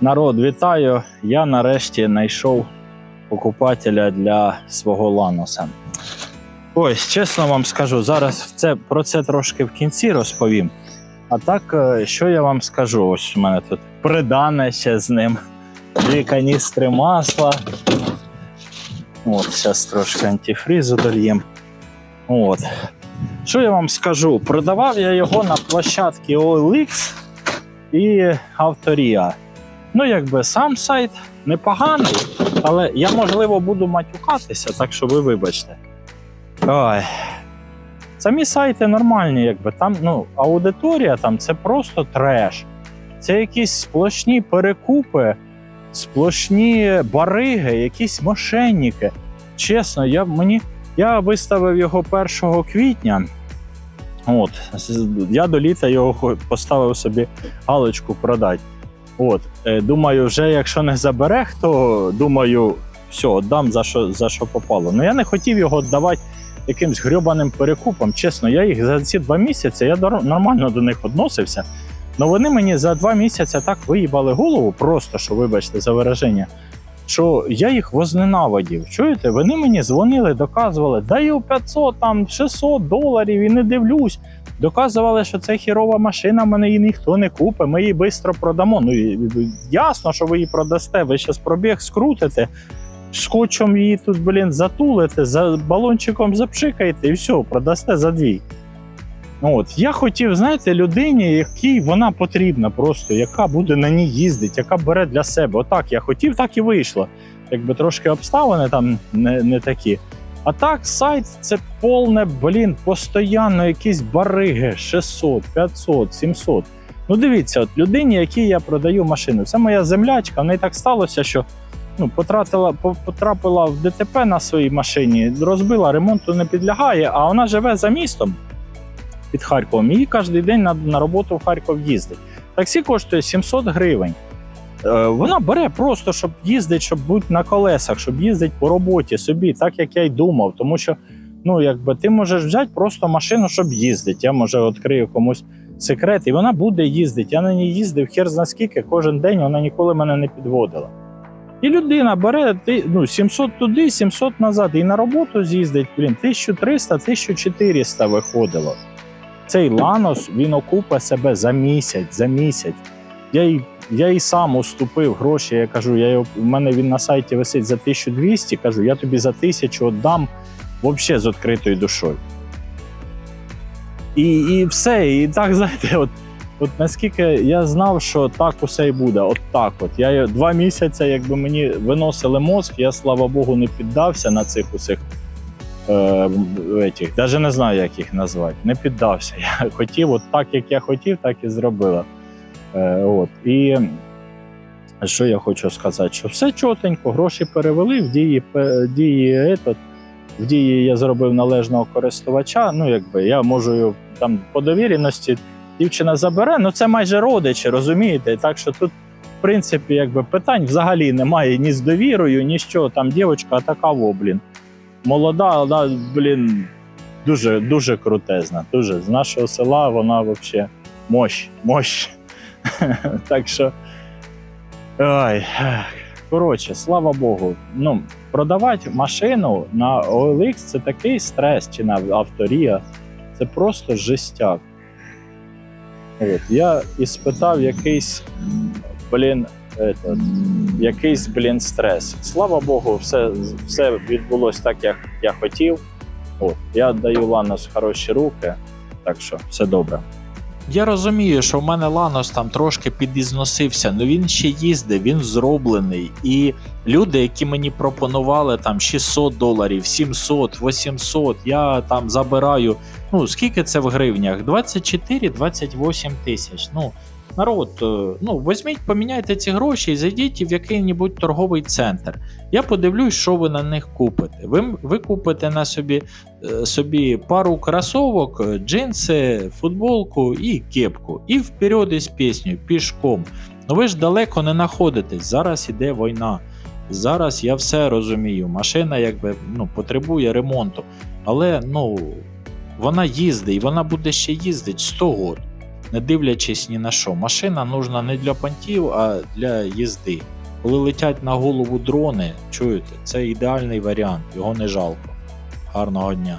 Народ, вітаю! Я нарешті знайшов покупателя для свого ланоса. Ось, чесно вам скажу, зараз це, про це трошки в кінці розповім. А так, е, що я вам скажу? Ось у мене тут придане ще з ним. Дві каністри масла. От, зараз трошки антифрізу дольєм. От. Що я вам скажу? Продавав я його на площадці OLX і Авторія. Ну, якби сам сайт непоганий, але я, можливо, буду матюкатися, так що ви вибачте. Ой. Самі сайти нормальні, якби там, ну, аудиторія там це просто треш. Це якісь сплошні перекупи, сплошні бариги, якісь мошенники. Чесно, я, мені, я виставив його 1 квітня. От, я до літа його поставив собі галочку продати. От, е, думаю, вже якщо не забере, хто думаю, все, віддам за що, за що попало. Ну я не хотів його віддавати якимсь грьобаним перекупам. Чесно, я їх за ці два місяці я нормально до них відносився. але вони мені за два місяці так виїбали голову, просто що, вибачте, за вираження, що я їх возненавидів. Чуєте? Вони мені дзвонили, доказували, даю 500, там 600 доларів і не дивлюсь. Доказували, що це хірова машина, мене її ніхто не купить, ми її швидко продамо. Ну ясно, що ви її продасте. Ви зараз пробіг скрутите, скотчем її тут, блін, затулите, за балончиком запшикаєте і все, продасте за дві. От, я хотів, знаєте, людині, якій вона потрібна, просто яка буде на ній їздити, яка бере для себе. Отак я хотів, так і вийшло. Якби трошки обставини там не, не такі. А так, сайт це повне, блін, постійно якісь бариги 600, 500, 700. Ну, дивіться, от людині, якій я продаю машину, це моя землячка. В неї так сталося, що ну, потратила, потрапила в ДТП на своїй машині, розбила, ремонту не підлягає, а вона живе за містом під Харковом. І кожен день на, на роботу в Харків їздить. Таксі коштує 700 гривень. Е, Вона бере просто, щоб їздити, щоб бути на колесах, щоб їздити по роботі собі, так як я й думав. Тому що ну, якби ти можеш взяти просто машину, щоб їздити. Я може відкрию комусь секрет, і вона буде їздити. Я на ній їздив хер зна скільки, кожен день вона ніколи мене не підводила. І людина бере ну, 700 туди, 700 назад, і на роботу з'їздить, блін, 1300, 1400 виходило. Цей Ланос він окупе себе за місяць, за місяць. Я й, я й сам уступив гроші. Я кажу, я його, в мене він на сайті висить за 1200, кажу, я тобі за 1000 віддам взагалі з відкритою душою. І, і все. І так, знаєте, от, от наскільки я знав, що так усе і буде, от так от. Я два місяці, якби мені виносили мозк, я слава Богу не піддався на цих усіх. Е, этих, даже не знаю, як їх назвати. Не піддався. Я хотів, от так як я хотів, так і зробила. Е, от. І що я хочу сказати? Що все чотенько, гроші перевели в дії, дії етот, в дії я зробив належного користувача. Ну, якби я можу там по довіреності дівчина забере, ну це майже родичі, розумієте? Так що тут, в принципі, якби питань взагалі немає ні з довірою, ні що. Там дівчинка така, во, блін. Молода, вона, блін, дуже, дуже крутезна. Дуже. З нашого села вона взагалі мощ, мощ. так що. Ой. Коротше, слава Богу. Ну, продавати машину на OLX це такий стрес, чи на авторія. Це просто жестяк. От, я і спитав якийсь, блін, этот, якийсь, блін, стрес. Слава Богу, все, все відбулось так, як я хотів. От, я даю Ланос хороші руки, так що все добре. Я розумію, що в мене Ланос там трошки підізносився, але він ще їздить, він зроблений. І люди, які мені пропонували там 600 доларів, 700, 800, я там забираю. Ну, скільки це в гривнях? 24-28 тисяч. Ну, народ, е, ну, візьміть, поміняйте ці гроші і зайдіть в який-небудь торговий центр. Я подивлюсь, що ви на них купите. Ви, ви купите на собі е, собі пару кросовок, джинси, футболку і кепку. І вперед із піснею, пішком. Ну ви ж далеко не знаходитесь. Зараз іде війна. Зараз я все розумію. Машина якби ну, потребує ремонту. Але ну, вона їздить і вона буде ще їздити 100 років. Не дивлячись ні на що. Машина нужна не для понтів, а для їзди. Коли летять на голову дрони, чуєте, це ідеальний варіант, його не жалко. Гарного дня.